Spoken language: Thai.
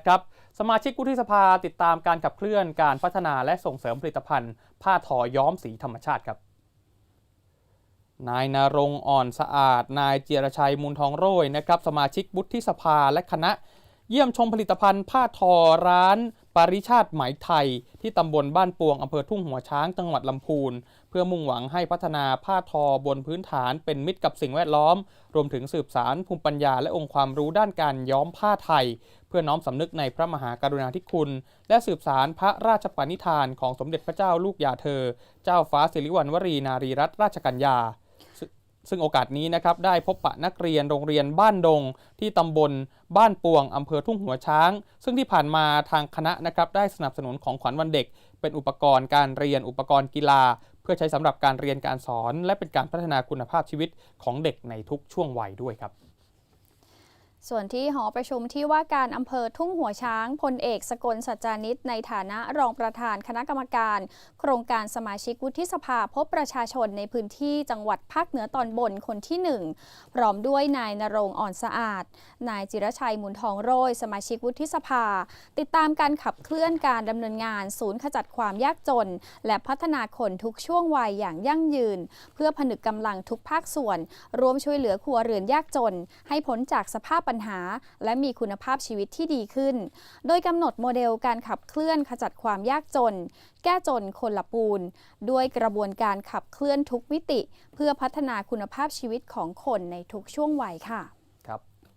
นะครับสมาชิกวุฒิสภาติดตามการขับเคลื่อนการพัฒนาและส่งเสริมผลิตภัณฑ์ ผ้าทอย้อมสีธรรมชาติครับนายนรงอ่อนสะอาด นายเจียรชัยมูลทองโรยนะครับสมาชิกวุฒิสภาและคณะ เยี่ยมชมผลิตภัณฑ์ผ้าทอร้าน ปาริชาติไหมไทย ที่ตำบลบ้านปวงอำเภอทุ่งหัวช้างจังหวัดลำพูน เพื่อมุ่งหวังให้พัฒนาผ้าทอบนพื้นฐานเป็นมิตรกับสิ่งแวดล้อม รวมถึงสืบสารภูมิปัญญาและองค์ความรู้ด้านการย้อมผ้าไทย เพื่อน้อมสำนึกในพระมหากรุณาธิคุณ และสืบสารพระราชปณิธานของสมเด็จพระเจ้าลูกยาเธอ เจ้าฟ้าสิริวัณวรีนารีรัตนราชกัญญา ซึ่งโอกาสนี้นะครับได้พบปะนักเรียนโรงเรียนบ้านดง ที่ตำบลบ้านปวงอำเภอทุ่งหัวช้าง ซึ่งที่ผ่านมาทางคณะนะครับได้สนับสนุนของขวัญวันเด็ก เป็นอุปกรณ์การเรียนอุปกรณ์กีฬา เพื่อใช้สำหรับการเรียนการสอน และเป็นการพัฒนาคุณภาพชีวิตของเด็กในทุกช่วงวัยด้วยครับ ส่วนที่หอประชุมที่ว่าการอำเภอทุ่งหัวช้างพลเอกสกลสัจจานิตในฐานะรองประธานคณะกรรมการ โครงการสมาชิกวุฒิสภาพบประชาชนในพื้นที่จังหวัดภาคเหนือตอนบนคนที่หนึ่งพร้อมด้วยนายนรงอ่อนสะอาด นายจิรชัยมุนทองโรยสมาชิกวุฒิสภา ติดตามการขับเคลื่อนการดำเนินงาน ศูนย์ขจัดความยากจน และพัฒนาคนทุกช่วงวัยอย่างยั่งยืน เพื่อผนึกกำลังทุกภาคส่วนรวมช่วยเหลือครัวเรือนยากจน ให้พ้นจากสภาพปัญหา และมีคุณภาพชีวิตที่ดีขึ้น โดยกำหนดโมเดลการขับเคลื่อนขจัดความยากจน แก้จนคนละปูน ด้วยกระบวนการขับเคลื่อนทุกมิติ เพื่อพัฒนาคุณภาพชีวิตของคนในทุกช่วงวัยค่ะ